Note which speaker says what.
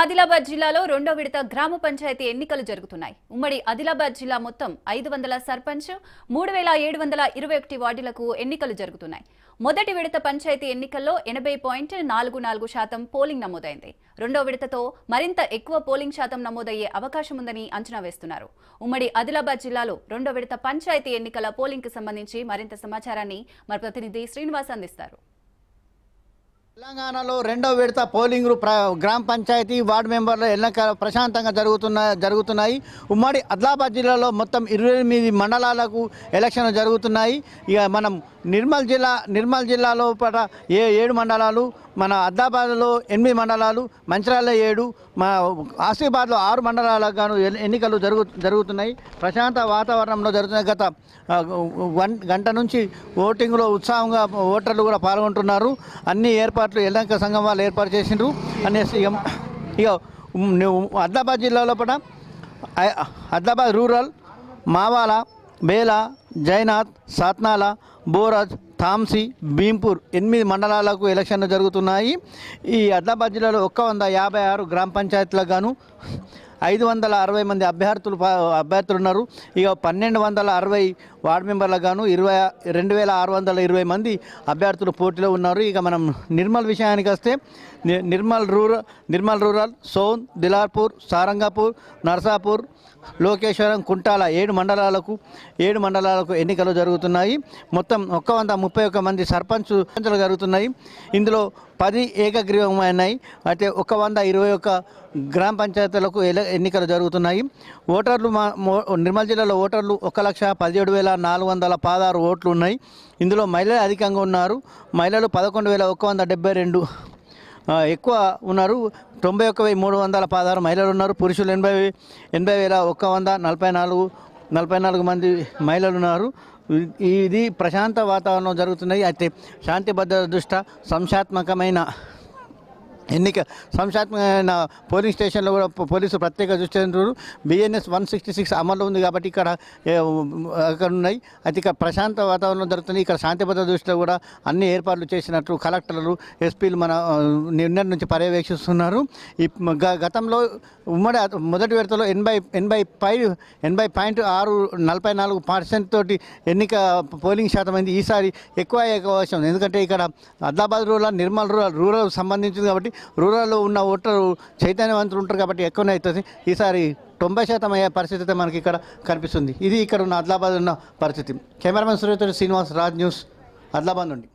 Speaker 1: ఆదిలాబాద్ జిల్లాలో రెండో విడత గ్రామ పంచాయతీ ఎన్నికలు జరుగుతున్నాయి. ఉమ్మడి ఆదిలాబాద్ జిల్లా మొత్తం ఐదు వందల సర్పంచ్ మూడు వేల ఏడు వందల ఇరవై ఒకటి వార్డులకు ఎన్నికలు జరుగుతున్నాయి. మొదటి విడత పంచాయతీ ఎన్నికల్లో ఎనభై పాయింట్ నాలుగు నాలుగు శాతం పోలింగ్ నమోదైంది. రెండో విడతతో మరింత ఎక్కువ పోలింగ్ శాతం నమోదయ్యే అవకాశం ఉందని అంచనా వేస్తున్నారు. ఉమ్మడి ఆదిలాబాద్ జిల్లాలో రెండో విడత పంచాయతీ ఎన్నికల పోలింగ్కి సంబంధించి మరింత సమాచారాన్ని మా ప్రతినిధి శ్రీనివాస్ అందిస్తారు.
Speaker 2: తెలంగాణలో రెండో విడత పోలింగ్ గ్రామ పంచాయతీ వార్డు మెంబర్ల ఎన్నిక ప్రశాంతంగా జరుగుతున్న జరుగుతున్నాయి. ఉమ్మడి ఆదిలాబాద్ జిల్లాలో మొత్తం ఇరవై ఎనిమిది మండలాలకు ఎలక్షన్లు జరుగుతున్నాయి. ఇక మనం నిర్మల్ జిల్లా నిర్మల్ జిల్లాలో పట ఏ ఏడు మండలాలు మన ఆదిలాబాద్లో ఎనిమిది మండలాలు మంచిర్యాల ఏడు మన ఆసిఫాబాద్లో ఆరు మండలాలకు గాను ఎన్నికలు జరుగు జరుగుతున్నాయి. ప్రశాంత వాతావరణంలో జరుగుతున్నాయి గత గంట నుంచి ఓటింగ్లో ఉత్సాహంగా ఓటర్లు కూడా పాల్గొంటున్నారు. అన్ని ఏర్పాట్లు ఎల్లంక సంఘం వాళ్ళు ఏర్పాటు చేసిండ్రు. అనేసి ఇక ఆదిలాబాద్ జిల్లా లోపల ఆదిలాబాద్ రూరల్ మావాల బేల జైనాథ్ సాత్నాల బోరాజ్ థామ్సీ భీంపూర్ ఎనిమిది మండలాలకు ఎలక్షన్లు జరుగుతున్నాయి. ఈ ఆదిలాబాద్ జిల్లాలో ఒక్క వంద యాభై ఆరు గ్రామ పంచాయతీలకు గాను ఐదు వందల అరవై మంది అభ్యర్థులు అభ్యర్థులు ఉన్నారు ఇక పన్నెండు వందల అరవై వార్డు మెంబర్లకు గాను ఇరవై రెండు వేల ఆరు వందల ఇరవై మంది అభ్యర్థులు పోటీలో ఉన్నారు. ఇక మనం నిర్మల్ విషయానికి వస్తే నిర్మల్ రూరల్ నిర్మల్ రూరల్ సోన్ దిలార్పూర్ సారంగాపూర్ నర్సాపూర్ లోకేశ్వరం కుంటాల ఏడు మండలాలకు ఏడు మండలాలకు ఎన్నికలు జరుగుతున్నాయి. మొత్తం ఒక్క వంద ముప్పై ఒక్క మంది సర్పంచ్ జరుగుతున్నాయి. ఇందులో పది ఏకగ్రీవమైనాయి అయితే ఒక వంద ఇరవై ఒక్క గ్రామ పంచాయతీలకు ఎన్నికలు జరుగుతున్నాయి. ఓటర్లు మా నిర్మల్ జిల్లాలో ఓటర్లు ఒక లక్ష పదిహేడు వేల నాలుగు వందల పదహారు ఓట్లు ఉన్నాయి. ఇందులో మహిళలు అధికంగా ఉన్నారు. మహిళలు పదకొండు వేల ఒక వంద డెబ్బై రెండు ఎక్కువ ఉన్నారు. తొంభై ఒక్క వెయ్యి మూడు వందల పదహారు మహిళలు ఉన్నారు. పురుషులు ఎనభై ఎనభై వేల ఒక్క వంద నలభై నాలుగు నలభై నాలుగు మంది మహిళలు ఉన్నారు. ఇది ప్రశాంత వాతావరణం జరుగుతున్నది. అయితే శాంతి భద్రత దృష్ట సంశాత్మకమైన ఎన్నిక సంశాత్మకమైన పోలింగ్ స్టేషన్లో కూడా పోలీసులు ప్రత్యేక దృష్టి బిఎన్ఎస్ వన్ సిక్స్టీ సిక్స్ అమల్లో ఉంది కాబట్టి ఇక్కడ అక్కడ ఉన్నాయి. అయితే ఇక్కడ ప్రశాంత వాతావరణం జరుగుతుంది. ఇక్కడ శాంతి భద్రత దృష్టిలో కూడా అన్ని ఏర్పాట్లు చేసినట్టు కలెక్టర్లు ఎస్పీలు మన నిన్నటి నుంచి పర్యవేక్షిస్తున్నారు. ఈ గ- గతంలో ఉమ్మడి మొదటి విడతలో ఎనభై ఎనభై పై ఎనభై పాయింట్ ఆరు నలభై నాలుగు పర్సెంట్ తోటి ఎన్నిక పోలింగ్ శాతం అయింది ఈసారి ఎక్కువ అయ్యే అవకాశం ఉంది. ఎందుకంటే ఇక్కడ Adilabad rural Nirmal rural rural సంబంధించింది కాబట్టి రూరల్లో ఉన్న ఓటరు చైతన్యవంతులు ఉంటారు కాబట్టి ఎక్కువనే అవుతుంది. ఈసారి తొంభై శాతం అయ్యే పరిస్థితి అయితే మనకి ఇక్కడ కనిపిస్తుంది. ఇది ఇక్కడ ఉన్న ఆదిలాబాద్ ఉన్న పరిస్థితి. కెమెరామెన్ సురేత్ శ్రీనివాస్ రాజ్ న్యూస్ ఆదిలాబాద్ నుండి.